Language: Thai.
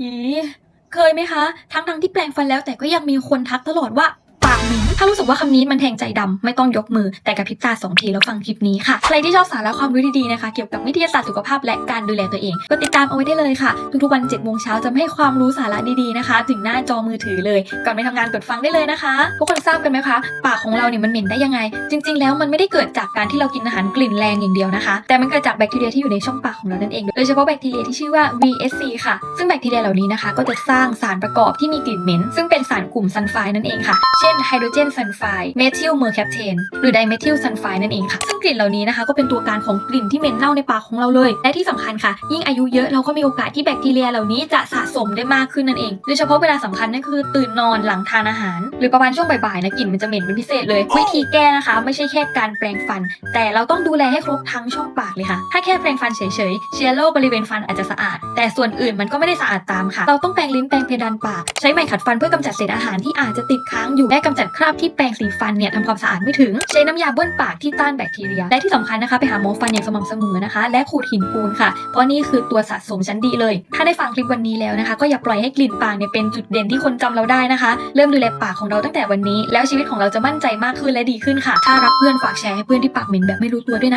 อีเคยไหมคะทั้งทั้งๆที่แปลงฟันแล้วแต่ก็ยังมีคนทักตลอดว่า ถ้ารู้สึกว่าคำนี้มันแทงใจดำไม่ต้องยกมือแต่กระพริบตาสองทีแล้วฟังคลิปนี้ค่ะ ใครที่ชอบสาระความรู้ดีๆนะคะ เกี่ยวกับวิทยาศาสตร์สุขภาพและการดูแลตัวเอง ก็ติดตามเอาไว้ได้เลยค่ะ ทุกๆวัน7จ็ดโมงเช้าจะให้ความรู้สาระดีๆนะคะ ถึงหน้าจอมือถือเลย ก่อนไปทำงานกดฟังได้เลยนะคะ ทุกคนทราบกันไหมคะ ปากของเราเนี่ยมันเหม็นได้ยังไง จริง ๆ แล้วมันไม่ได้เกิดจากการที่เรากินอาหารกลิ่นแรงอย่างเดียวนะคะ แต่มันเกิดจากแบคทีเรียที่อยู่ในช่องปากของเรานั่นเอง โดยเฉพาะแบคทีเรียที่ชื่อว่า VSC ค่ะ ซึ่งแบคทีเรียเหล่านี้นะคะ ก็จะสร้างสารประกอบที่มีกลิ่นเหม็น ซึ่งเป็นสารกลุ่มซัลไฟด์นั่นเองค่ะ เช่นไฮโดรเจนซัลไฟด์เมทิลเมอร์แคปเทนหรือไดเมทิลซัลไฟด์นั่นเองค่ะซึ่งกลิ่นเหล่านี้นะคะก็เป็นตัวการของกลิ่นที่เหม็นเน่าในปากของเราเลย และที่สำคัญค่ะ ยิ่งอายุเยอะเราก็มีโอกาสที่แบคทีเรียเหล่านี้จะสะสมได้มากขึ้นนั่นเองโดยเฉพาะเวลาสำคัญนั่นคือตื่นนอนหลังทานอาหาร หรือประมาณช่วงบ่ายๆนะกลิ่นมันจะเหม็นเป็นพิเศษเลยวิธีแก้นะคะ ไม่ใช่แค่การแปรงฟัน แต่เราต้องดูแลให้ครบทั้งช่องปากเลยค่ะถ้าแค่แปรงฟันเฉยๆเชื้อโรคบริเวณฟันอาจจะสะอาด แต่ส่วนอื่นมันก็ไม่ได้สะอาดตามค่ะ เราต้องแปรงลิ้นแปรงเพดานปาก ใช้ไม้ขัดฟันเพื่อกำจัดเศษอาหารที่อาจจะติดค้างอยู่และกำจัดคราบที่แปรงสีฟันเนี่ยทำความสะอาดไม่ถึง ใช้น้ำยาบ้วนปากที่ต้านแบคทีเรีย และที่สำคัญนะคะไปหาหมอฟันอย่างสม่ำเสมอนะคะ และขูดหินปูนค่ะ เพราะนี่คือตัวสะสมชั้นดีเลย ถ้าได้ฟังคลิปวันนี้แล้วนะคะ ก็อย่าปล่อยให้กลิ่นปากเนี่ยเป็นจุดเด่นที่คนจำเราได้นะคะ เริ่มดูแลปากของเราตั้งแต่วันนี้ แล้วชีวิตของเราจะมั่นใจมากขึ้นและดีขึ้นค่ะ ถ้ารับเพื่อนฝากแชร์ให้เพื่อนที่ปากเหม็นแบบไม่รู้ตัวด้วยนะ